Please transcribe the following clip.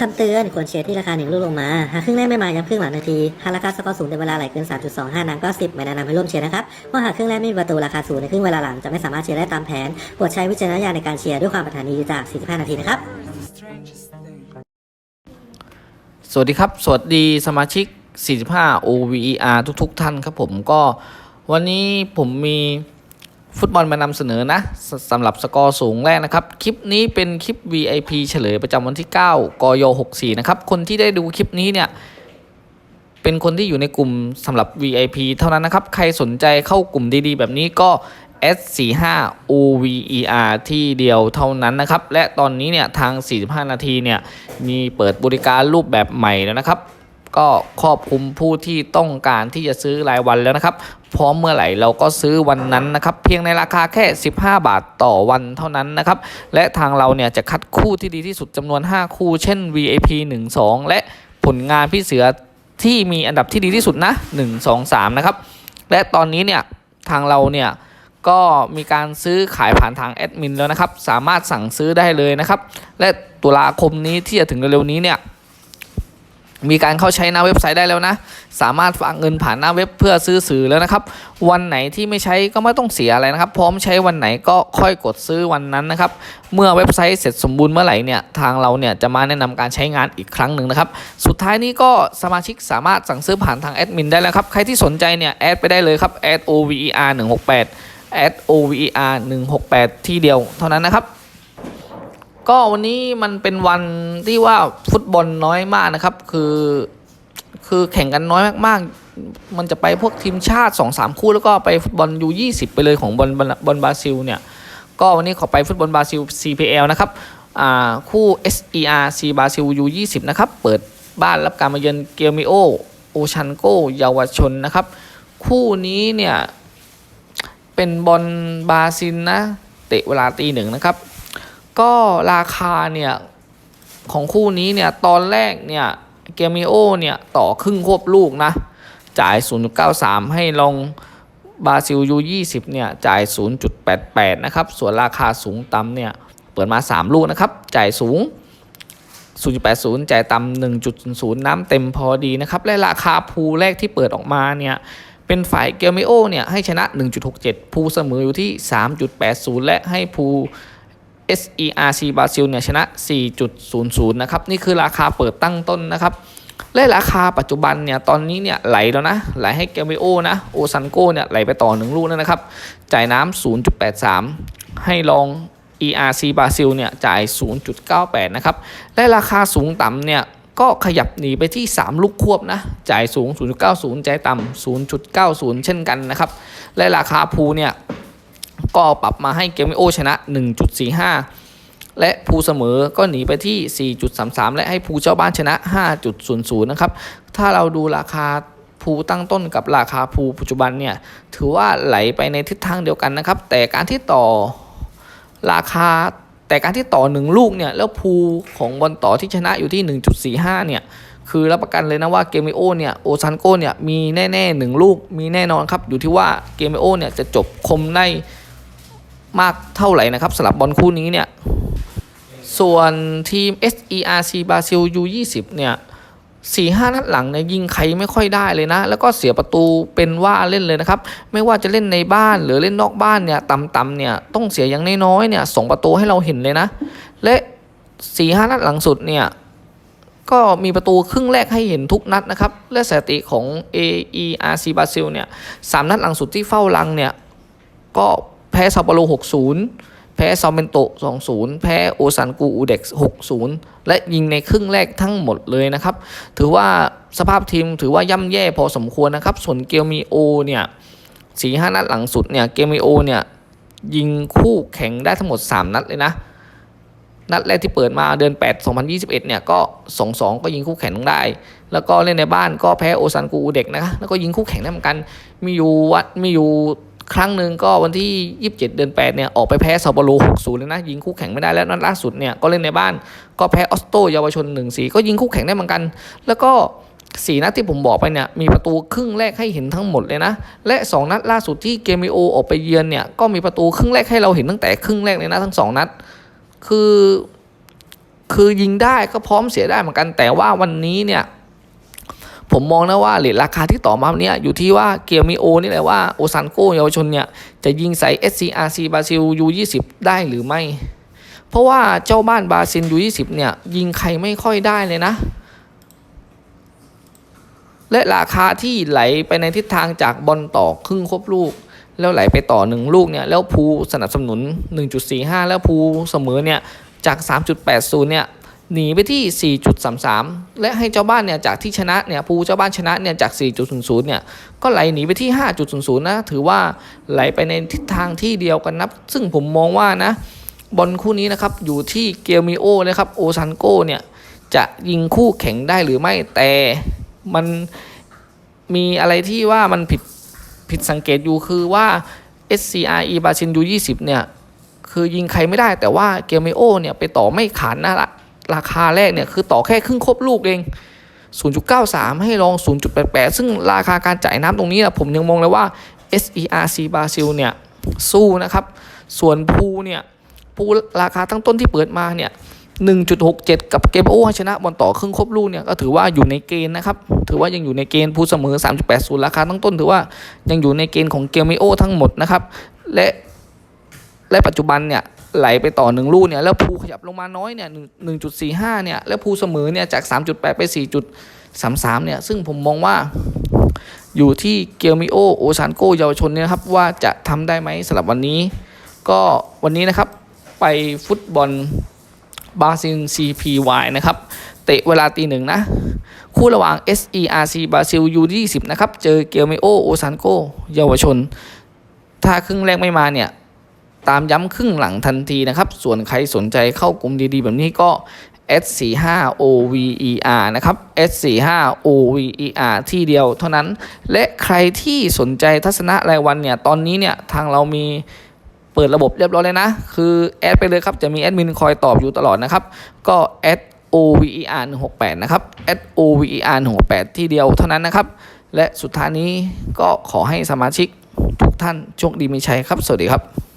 คำเตือนควรเชียร์ที่ราคาหนึ่งลูกลงมา หากครึ่งแรกไม่มาย้ำครึ่งหลังนาที หากราคาสกอร์สูงในเวลาไหลเกิน 3.25 นางก็ 10 ไม่แนะนำให้ร่วมเชียร์นะครับเพราะหากครึ่งแรกไม่มีประตูราคาสูงในครึ่งเวลาหลังจะไม่สามารถเชียร์ได้ตามแผนโปรดใช้วิจารณญาณในการเชียร์ด้วยความปรารถนาดีจาก 45 นาทีนะครับ สวัสดีครับ สวัสดีสมาชิก 45 OVER ทุกๆ ท่านครับผมก็วันนี้ผมมี ฟุตบอลมานำเสนอนะสสำหรับสกอร์สูงแรกนะครับ คลิปนี้เป็นคลิป VIP เฉลยประจำวันที่ 9กย64 นะครับ คนที่ได้ดูคลิปนี้เนี่ยเป็นคนที่อยู่ในกลุ่มสำหรับ VIP เท่านั้นนะครับ ใครสนใจเข้ากลุ่มดีๆ แบบนี้ก็ S45 OVER ที่เดียวเท่านั้นนะครับ และตอนนี้เนี่ยทาง 45 นาทีเนี่ยมีเปิดบริการรูปแบบใหม่แล้วนะครับ ก็ครอบคลุมผู้ที่ต้องการที่จะซื้อรายวันแล้วนะครับ พร้อมเมื่อไหร่เราก็ซื้อวันนั้นนะครับ เพียงในราคาแค่ 15 บาทต่อวันเท่านั้นนะครับ และทางเราเนี่ยจะคัดคู่ที่ดีที่สุดจำนวน 5 คู่ เช่น VIP 1 2 และผลงานพี่เสือที่มีอันดับที่ดีที่สุดนะ 1 2 3 นะครับ และตอนนี้เนี่ยทางเราเนี่ยก็มีการซื้อขายผ่านทางแอดมินแล้วนะครับ สามารถสั่งซื้อได้เลยนะครับ และตุลาคมนี้ที่จะถึงเร็วๆนี้เนี่ย มีการเข้าใช้หน้าเว็บไซต์ได้แล้วนะ สามารถฝากเงินผ่านหน้าเว็บเพื่อซื้อสื่อแล้วนะครับ วันไหนที่ไม่ใช้ก็ไม่ต้องเสียอะไรนะครับ พร้อมใช้วันไหนก็ค่อยกดซื้อวันนั้นนะครับ เมื่อเว็บไซต์เสร็จสมบูรณ์เมื่อไหร่เนี่ย ทางเราเนี่ยจะมาแนะนำการใช้งานอีกครั้งหนึ่งนะครับ สุดท้ายนี้ก็สมาชิกสามารถสั่งซื้อผ่านทางแอดมินได้แล้วครับ ใครที่สนใจเนี่ยแอดไปได้เลยครับแอด OVER 168แอด OVER 168 ที่เดียวเท่านั้นนะครับ ก็วันนี้มันเป็นวันที่ว่าฟุตบอลน้อยมากนะครับ คือ คือแข่งกันน้อยมากๆ มันจะไปพวกทีมชาติ2-3คู่แล้วก็ไปฟุตบอลยู20ไปเลยของบอลบอลบราซิลเนี่ยก็วันนี้ขอไปฟุตบอลบราซิล CPL นะครับอ่าคู่ SER C บราซิล U20 นะครับ เปิดบ้านรับการมาเยือนเกลมิโอโอชันโกเยาวชนนะครับ คู่นี้เนี่ย เป็นบอลบราซิลนะ เตะเวลาตีหนึ่งนะครับ ก็ราคาเนี่ย ของคู่นี้เนี่ย ตอนแรกเนี่ยเกมิโอเนี่ย ต่อครึ่งควบลูกนะ จ่าย 0.93 ให้ลองบราซิลยู20 เนี่ย จ่าย 0.88 นะครับ ส่วนราคาสูงต่ำเนี่ย เปิดมา 3 ลูกนะครับ จ่ายสูง 0.80 จ่ายต่ำ1.0น้ำเต็มพอดีนะครับ และราคาภูแรกที่เปิดออกมาเนี่ย เป็นฝ่ายเกลเมโอเนี่ย ให้ชนะ 1.67 ภูเสมออยู่ที่ 3.80 และให้ภู SERC บราซิลเนี่ยชนะ 4.00 นะครับ นี่คือราคาเปิดตั้งต้นนะครับและราคาปัจจุบันเนี่ยตอนนี้เนี่ยไหลแล้วนะ ไหลให้เกลเมโอนะ โอซันโกเนี่ยไหลไปต่อหนึ่งลูกแล้วนะครับ จ่ายน้ำ0.83 ให้ลอง ERC บราซิลเนี่ยจ่าย 0.98 นะครับ และราคาสูงต่ำเนี่ยก็ขยับหนีไปที่ 3 ลูกควบนะ จ่ายสูง 0.90 จ่ายต่ำ0.90 เช่นกันนะครับ และราคาภูเนี่ย ก็ปรับมาให้เกมโอชนะ 1.45 และภูเสมอก็หนีไปที่ 4.33 และให้ภูเจ้าบ้านชนะ 5.00 นะครับ ถ้าเราดูราคาภูตั้งต้นกับราคาภูปัจจุบันเนี่ย ถือว่าไหลไปในทิศทางเดียวกันนะครับ แต่การที่ต่อราคาแต่การที่ต่อหนึ่งลูกเนี่ย แล้วภูของบอลต่อที่ชนะอยู่ที่ 1.45 เนี่ย คือรับประกันเลยนะว่าเกมโอเนี่ยโอซันโกเนี่ยมีแน่ๆหนึ่งลูกมีแน่นอนครับ อยู่ที่ว่าเกมโอเนี่ยจะจบคมใน มากเท่าไหร่นะครับสำหรับบอลคู่นี้เนี่ย ส่วนทีม SERC บราซิล U20 เนี่ยสี่ห้านัดหลังเนี่ยยิงใครไม่ค่อยได้เลยนะ แล้วก็เสียประตูเป็นว่าเล่นเลยนะครับ ไม่ว่าจะเล่นในบ้านหรือเล่นนอกบ้านเนี่ยต่ำๆเนี่ยต้องเสียอย่างน้อยๆเนี่ยส่งประตูให้เราเห็นเลยนะ และสี่ห้านัดหลังสุดเนี่ยก็มีประตูครึ่งแรกให้เห็นทุกนัดนะครับ และสถิติของ AERC บราซิลเนี่ยสามนัดหลังสุดที่เฝ้ารังเนี่ยก็ พ้ซาโปโล60 แพ้ซอมเบนโต 2-0 แพ้โอซันกูอูเด็ก6-0 และยิงในครึ่งแรกทั้งหมดเลยนะครับ ถือว่าสภาพทีมถือว่าย่ำแย่พอสมควรนะครับ ส่วนเกลมีโอเนี่ยสีห้านัดหลังสุดเนี่ยเกมีโอเนี่ยยิงคู่แข่งได้ทั้งหมด 3 นัดเลยนะ นัดแรกที่เปิดมาเดือน 8 2021 เนี่ยก็ 2-2 ก็ยิงคู่แข่งได้ แล้วก็เล่นในบ้านก็แพ้โอซันกูอูเด็กนะคะแล้วก็ยิงคู่แข่งได้เหมือนกัน มีอยู่วัดมีอยู่ ครั้งหนึ่งก็วันที่ 27 เดือน 8 เนี่ย ออกไปแพ้ซาโปโล6-0 เลยนะ ยิงคู่แข่งไม่ได้แล้วนัดล่าสุดเนี่ย ก็เล่นในบ้าน ก็แพ้ออสโตเยาวชน 1-4 ก็ยิงคู่แข่งได้เหมือนกัน แล้วก็สี่นัดที่ผมบอกไปเนี่ยมีประตูครึ่งแรกให้เห็นทั้งหมดเลยนะ และ 2 นัดล่าสุดที่เกมิโอออกไปเยือนเนี่ยก็มีประตูครึ่งแรกให้เราเห็นตั้งแต่ครึ่งแรกเลยนะทั้ง 2 นัด คือ คือยิงได้ก็พร้อมเสียได้เหมือนกันแต่ว่าวันนี้เนี่ย ผมมองนะว่าเหรียญราคาที่ต่อมาเนี่ยอยู่ที่ว่าเกียร์มิโอนี่แหละว่าโอซันโกเยาวชนเนี่ยจะยิงใส่ SCRC บราซิล U20 ได้หรือไม่ เพราะว่าเจ้าบ้านบราซิล U20 เนี่ยยิงใครไม่ค่อยได้เลยนะ และราคาที่ไหลไปในทิศทางจากบอลต่อครึ่งครบลูก แล้วไหลไปต่อหนึ่งลูกเนี่ยแล้วภูสนับสนุน 1.45 แล้วภูเสมอเนี่ยจาก 3.80เนี่ย หนีไปที่ 4.33 และให้เจ้าบ้านเนี่ยจากที่ชนะเนี่ยภูเจ้าบ้านชนะเนี่ยจาก 4.00 เนี่ยก็ไหลหนีไปที่ 5.00 นะ ถือว่าไหลไปในทิศทางที่เดียวกันนับ ซึ่งผมมองว่านะบอลคู่นี้นะครับอยู่ที่เกลมิโอนะครับโอซันโกเนี่ยจะยิงคู่แข่งได้หรือไม่แต่มันมีอะไรที่ว่ามันผิดผิดสังเกตอยู่คือว่า SCRE บาซินยู20เนี่ยคือยิงใครไม่ได้แต่ว่าเกลเมโอเนี่ยไปต่อไม่ขาดนะละ ราคาแรกเนี่ยคือต่อแค่ครึ่งครบลูกเอง 0.93 ให้ลอง 0.88 ซึ่งราคาการจ่ายน้ำตรงนี้นะผมยังมองเลยว่า SERC บราซิลเนี่ยสู้นะครับ ส่วนภูเนี่ยภูราคาตั้งต้นที่เปิดมาเนี่ย 1.67 กับเกมโอชนะบอลต่อครึ่งครบลูกเนี่ยก็ถือว่าอยู่ในเกณฑ์นะครับ ถือว่ายังอยู่ในเกณฑ์ภูเสมอ 3.80 ราคาตั้งต้นถือว่ายังอยู่ในเกณฑ์ของเกมโอทั้งหมดนะครับ และและปัจจุบันเนี่ย ไหลไปต่อหนึ่งลูกเนี่ยแล้วภูขยับลงมาน้อยเนี่ยหนึ่งจุดสี่ห้าเนี่ยแล้วภูเสมอเนี่ยจากสามจุดแปดไปสี่จุดสามสามเนี่ย ซึ่งผมมองว่าอยู่ที่เกียวมิโอโอซานโกเยาวชนเนี่ยครับว่าจะทำได้ไหมสำหรับวันนี้ ก็วันนี้นะครับไปฟุตบอลบาซิล CPY นะครับ เตะเวลาตีหนึ่งนะ คู่ระหว่าง SERC บราซิล U20 นะครับ เจอเกียวมิโอโอซานโกเยาวชน ถ้าครึ่งแรกไม่มาเนี่ย ตามย้ำครึ่งหลังทันทีนะครับ ส่วนใครสนใจเข้ากลุ่มดีๆ แบบนี้ก็ S45 OVER นะครับ S45 OVER ที่เดียวเท่านั้น และใครที่สนใจทัศนะรายวันเนี่ย ตอนนี้เนี่ย ทางเรามีเปิดระบบเรียบร้อยเลยนะ คือแอดไปเลยครับ จะมีแอดมินคอยตอบอยู่ตลอดนะครับ ก็ S OVER 168นะครับ S OVER 168ที่เดียวเท่านั้นนะครับ และสุดท้ายนี้ก็ขอให้สมาชิกทุกท่านโชคดีมีชัยครับ สวัสดีครับ